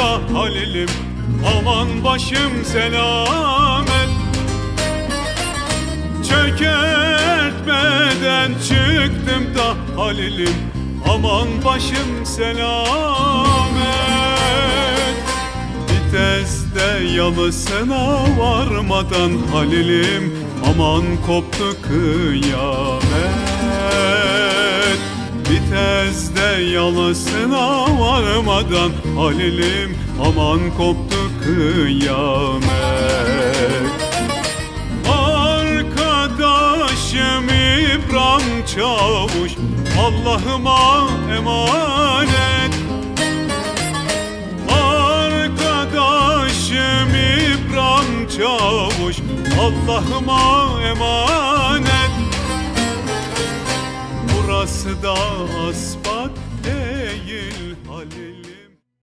da Halil'im Aman başım selamet. Çökertmeden çıktım da Halil'im Aman başım selamet. Viteste yalısına varmadan Halil'im Aman koptu kıyamet Viteste yalısına varmadan Halil'im Aman koptu kıyamet. Arkadaşım İbrahim Çavuş Allah'ıma emanet. Arkadaşım İbrahim Çavuş Allah'ıma emanet Burası da aspat değil Halil